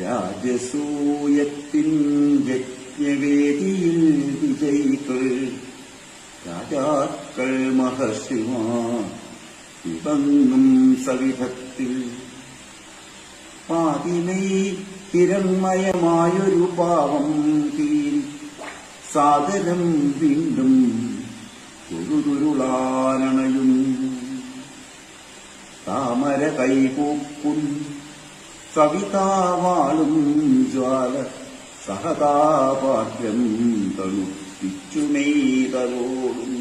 രാജസൂയത്തിൻ യജ്ഞവേദിയിൽ വിജയികൾ. രാജാക്കൾ മഹർഷിമാർ ഇവങ്ങും സവിധത്തിൽ. പാതിമൈ ഹിരൺമയമായൊരു പാവം തീരി സാദരം വീണ്ടും തുരുതുരുളാനണയും താമര കൈകൂപ്പും സവിതാവാളും ജ്വാല സഹതാപാദ്യം തണുപ്പിച്ചുമെയ്തലോടും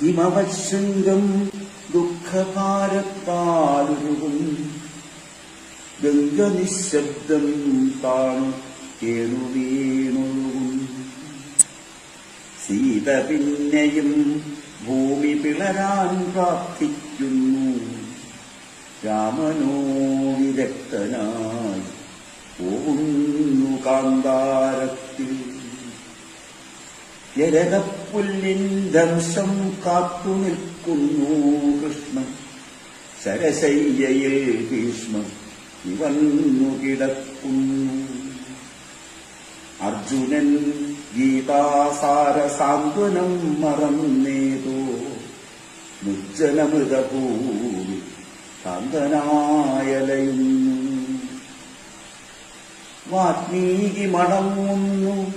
ഹിമവശൃംഗം ദുഃഖഭാരത്താലുരുകും ഗംഗനിശബ്ദം താണു കേണുവീണൊഴുകും സീത പിന്നെയും ഭൂമി പിളരാൻ പ്രാർത്ഥിക്കുന്നു. രാമനോ വിരക്തനായി പോകുന്നു കാന്താരത്തിൽ. ജരകപ്പുല്ലിൻ ദംശം കാത്തു നിൽക്കുന്നു കൃഷ്ണൻ. ശരശയ്യയിൽ ഭീഷ്മൻ ഇവന്നു കിടക്കുന്നു. അർജുനൻ ഗീതാസാര സാന്ത്വനം മറന്നേതോ. നിർജനമൃതഭൂമി കാന്തനായലയുന്നു വാത്മീകി മടങ്ങുന്നു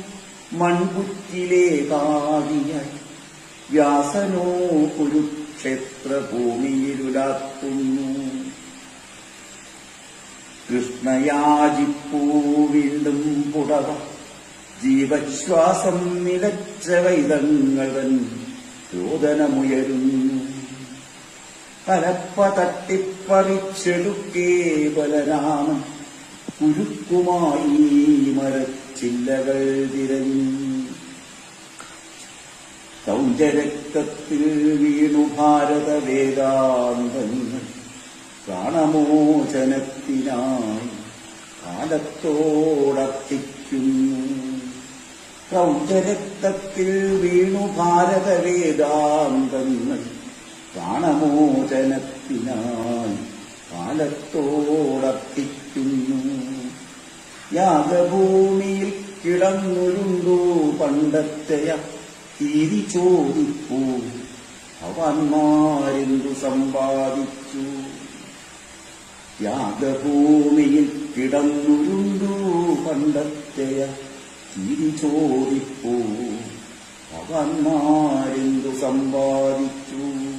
മൺകുറ്റിലെ കാതിയായി. വ്യാസനോ കുരുക്ഷേത്ര ഭൂമിയിലുലാത്തുന്നു കൃഷ്ണയാജിപ്പൂ വീണ്ടും പുടവ ജീവശ്വാസം നിലച്ച വൈദങ്ങളൻ രോദനമുയരുന്നു. കലപ്പ തട്ടിപ്പറിച്ചെടുക്കേ ബലരാമൻ കുരുക്കുമായി മരച്ചില്ലകൾ തിരഞ്ഞു. സൗജരക്തത്തിൽ വീണു ഭാരത വേദാന്തങ്ങൾ പ്രാണമോചനത്തിനായി കാലത്തോടർത്ഥിക്കുന്നു സൗജരക്തത്തിൽ വീണു ഭാരത വേദാന്തങ്ങൾ പ്രാണമോചനത്തിനായി കാലത്തോടർത്ഥിക്കുന്നു യാഗഭൂമിയിൽ കിടന്നുരുണ്ടോ പണ്ടത്തെയ തിരി ചോദിപ്പൂ. അവന്മാരെന്തു സമ്പാദിച്ചു? യാഗഭൂമിയിൽ കിടന്നുരുണ്ടു പണ്ടത്തെയ തിരി ചോദിപ്പൂ. അവന്മാരെന്തു സമ്പാദിച്ചു?